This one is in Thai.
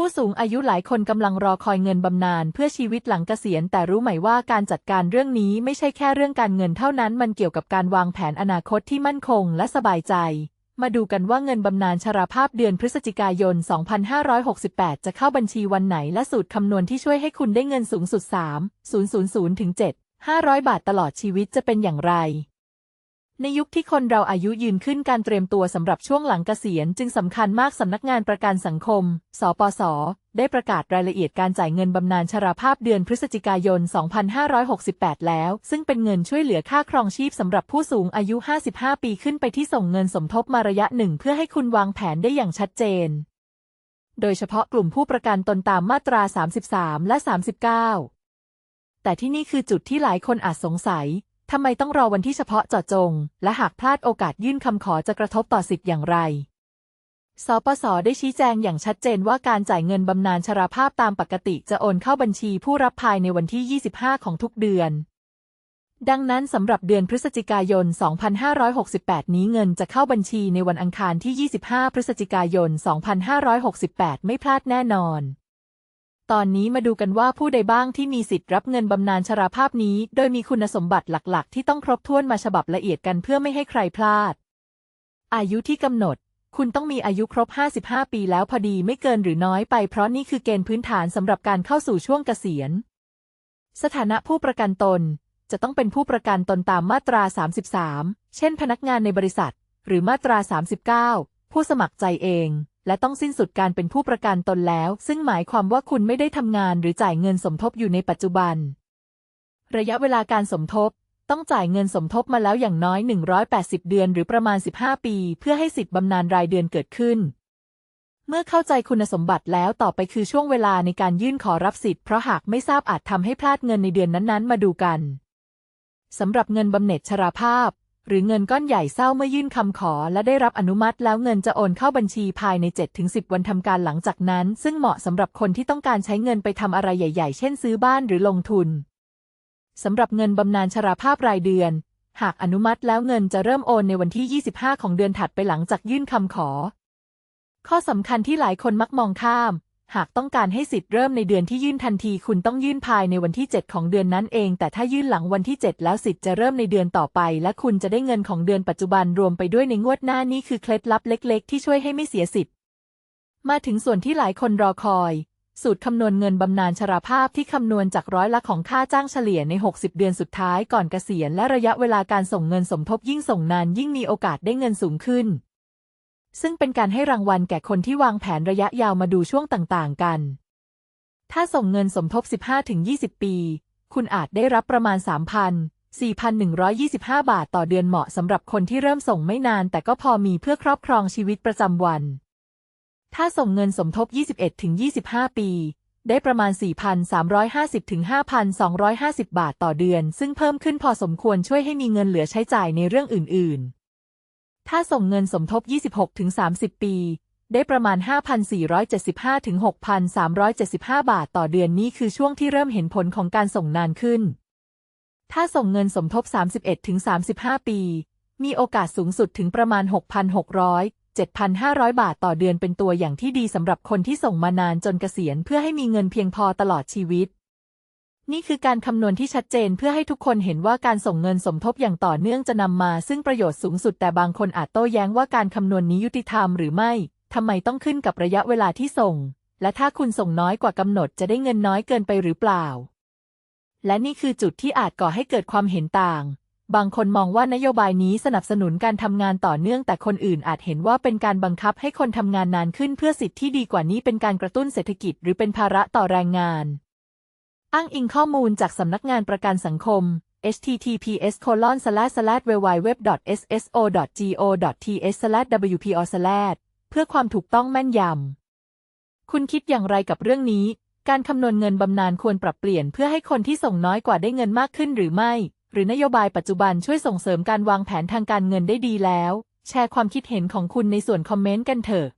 ผู้สูงอายุหลายคนกำลังรอคอยเงินบำนาญเพื่อชีวิตหลังเกษียณ แต่รู้ไหมว่าการจัดการเรื่องนี้ไม่ใช่แค่เรื่องการเงินเท่านั้น มันเกี่ยวกับการวางแผนอนาคตที่มั่นคงและสบายใจ มาดูกันว่าเงินบำนาญชราภาพเดือนพฤศจิกายน 2568 จะเข้าบัญชีวันไหนและสูตรคำนวณที่ช่วยให้คุณได้เงินสูงสุด 3 000ถึง7 500 บาทตลอดชีวิตจะเป็นอย่างไร ในยุคที่คนเราอายุยืนขึ้นการเตรียมตัวสำหรับช่วงหลังเกษียณ จึงสำคัญมากสำนักงานประกันสังคม สปส ได้ประกาศรายละเอียดการจ่ายเงินบำนาญชราภาพเดือนพฤศจิกายน 2568 แล้ว ซึ่งเป็นเงินช่วยเหลือค่าครองชีพสำหรับผู้สูงอายุ 55 ปีขึ้นไปที่ส่งเงินสมทบมาระยะหนึ่งเพื่อให้คุณวางแผนได้อย่างชัดเจน โดยเฉพาะกลุ่มผู้ประกันตนตามมาตรา 33 และ 39แต่ที่นี่คือจุดที่หลายคนอาจสงสัย ทำไมต้องรอวันที่เฉพาะเจาะจง และหากพลาดโอกาสยื่นคำขอจะกระทบต่อสิทธิ์อย่างไร สปส ได้ชี้แจงอย่างชัดเจนว่าการจ่ายเงินบำนาญชราภาพตามปกติจะโอนเข้าบัญชีผู้รับภายในวันที่ 25 ของทุกเดือน ดังนั้นสำหรับเดือนพฤศจิกายน 2568 นี้เงินจะเข้าบัญชีในวันอังคารที่ 25 พฤศจิกายน 2568 ไม่พลาดแน่นอน ตอนนี้มาดูกันว่าผู้ใดบ้างที่มีสิทธิ์รับเงินบำนาญชราภาพนี้ โดยมีคุณสมบัติหลักๆ ที่ต้องครบถ้วนมาฉบับละเอียดกันเพื่อไม่ให้ใครพลาด อายุที่กำหนด คุณต้องมีอายุครบ 55 ปีแล้วพอดีไม่เกินหรือน้อยไปเพราะนี่คือเกณฑ์พื้นฐานสำหรับการเข้าสู่ช่วงเกษียณ สถานะผู้ประกันตน จะต้องเป็นผู้ประกันตนตามมาตรา 33 เช่น พนักงานในบริษัท หรือมาตรา 39 ผู้สมัครใจเอง และต้องสิ้นสุดการเป็นผู้ประกันตนแล้ว ซึ่งหมายความว่าคุณไม่ได้ทำงานหรือจ่ายเงินสมทบอยู่ในปัจจุบัน ระยะเวลาการสมทบ ต้องจ่ายเงินสมทบมาแล้วอย่างน้อย 180 เดือน หรือประมาณ 15 ปี เพื่อให้สิทธิ์บำนาญรายเดือนเกิดขึ้น เมื่อเข้าใจคุณสมบัติแล้วต่อไปคือช่วงเวลาในการยื่นขอรับสิทธิ์เพราะหากไม่ทราบอาจทำให้พลาดเงินในเดือนนั้นๆ มาดูกันสำหรับเงินบำเหน็จชราภาพ หรือเงินก้อนใหญ่เศร้าเมื่อยื่นคำขอและได้รับอนุมัติแล้วเงินจะโอนเข้าบัญชีภายใน 7-10 วันทำการหลังจากนั้น ซึ่งเหมาะสำหรับคนที่ต้องการใช้เงินไปทำอะไรใหญ่ ๆ เช่นซื้อบ้านหรือลงทุนสำหรับเงินบำนาญชราภาพรายเดือน หากอนุมัติแล้วเงินจะเริ่มโอนในวันที่ 25 ของเดือนถัดไปหลังจากยื่นคำขอ ข้อสำคัญที่หลายคนมักมองข้าม หากต้องการให้สิทธิ์เริ่มในเดือนที่ยื่นทันที คุณต้องยื่นภายในวันที่ 7 ของเดือนนั้นเอง แต่ถ้ายื่นหลังวันที่ 7 แล้วสิทธิ์จะเริ่มในเดือนต่อไป และคุณจะได้เงินของเดือนปัจจุบันรวมไปด้วยในงวดหน้านี่คือเคล็ดลับเล็ก ๆ ที่ช่วยให้ไม่เสียสิทธิ์ มาถึงส่วนที่หลายคนรอคอย สูตรคำนวณเงินบำนาญชราภาพที่คำนวณจากร้อยละของค่าจ้างเฉลี่ยใน 60 เดือนสุดท้ายก่อนเกษียณ และระยะเวลาการส่งเงินสมทบยิ่งส่งนานยิ่งมีโอกาสได้เงินสูงขึ้น ซึ่งเป็นการให้รางวัลแก่คนที่วางแผนระยะยาวมาดูช่วงต่างๆ กัน ถ้าส่งเงินสมทบ 15-20 ปี คุณอาจได้รับประมาณ 3,000 4,125 บาทต่อเดือนเหมาะสำหรับคนที่เริ่มส่งไม่นาน แต่ก็พอมีเพื่อครอบครองชีวิตประจำวัน ถ้าส่งเงินสมทบ 21-25 ปี ได้ประมาณ 4,350-5,250 บาทต่อเดือน ซึ่งเพิ่มขึ้นพอสมควรช่วยให้มีเงินเหลือใช้จ่ายในเรื่องอื่น ๆ ถ้าส่งเงินสมทบ 26-30 ปี ได้ประมาณ 5,475-6,375 บาทต่อเดือนนี่คือช่วงที่เริ่มเห็นผลของการส่งนานขึ้น ถ้าส่งเงินสมทบ 31-35 ปี มีโอกาสสูงสุดถึงประมาณ 6,600 7,500 บาทต่อเดือนเป็นตัวอย่างที่ดีสำหรับคนที่ส่งมานานจนเกษียณเพื่อให้มีเงินเพียงพอตลอดชีวิต นี่คือการคำนวณที่ชัดเจนเพื่อให้ทุกคนเห็นว่าการส่งเงินสมทบอย่างต่อเนื่องจะนำมาซึ่งประโยชน์สูงสุดแต่บางคนอาจโต้แย้งว่าการคำนวณนี้ยุติธรรมหรือไม่ทำไมต้องขึ้นกับระยะเวลาที่ส่ง และถ้าคุณส่งน้อยกว่ากำหนดจะได้เงินน้อยเกินไปหรือเปล่า และนี่คือจุดที่อาจก่อให้เกิดความเห็นต่าง บางคนมองว่านโยบายนี้สนับสนุนการทำงานต่อเนื่อง แต่คนอื่นอาจเห็นว่าเป็นการบังคับให้คนทำงานนานขึ้นเพื่อสิทธิที่ดีกว่านี้เป็นการกระตุ้นเศรษฐกิจ หรือเป็นภาระต่อแรงงาน อ้างอิงข้อมูลจากสำนักงานประกันสังคม https colon slash slash www sso go th slash wpo slash เพื่อความถูกต้องแม่นยำ คุณคิดอย่างไรกับเรื่องนี้ การคำนวณเงินบำนาญควรปรับเปลี่ยนเพื่อให้คนที่ส่งน้อยกว่าได้เงินมากขึ้นหรือไม่ หรือนโยบายปัจจุบันช่วยส่งเสริมการวางแผนทางการเงินได้ดีแล้ว แชร์ความคิดเห็นของคุณในส่วนคอมเมนต์กันเถอะ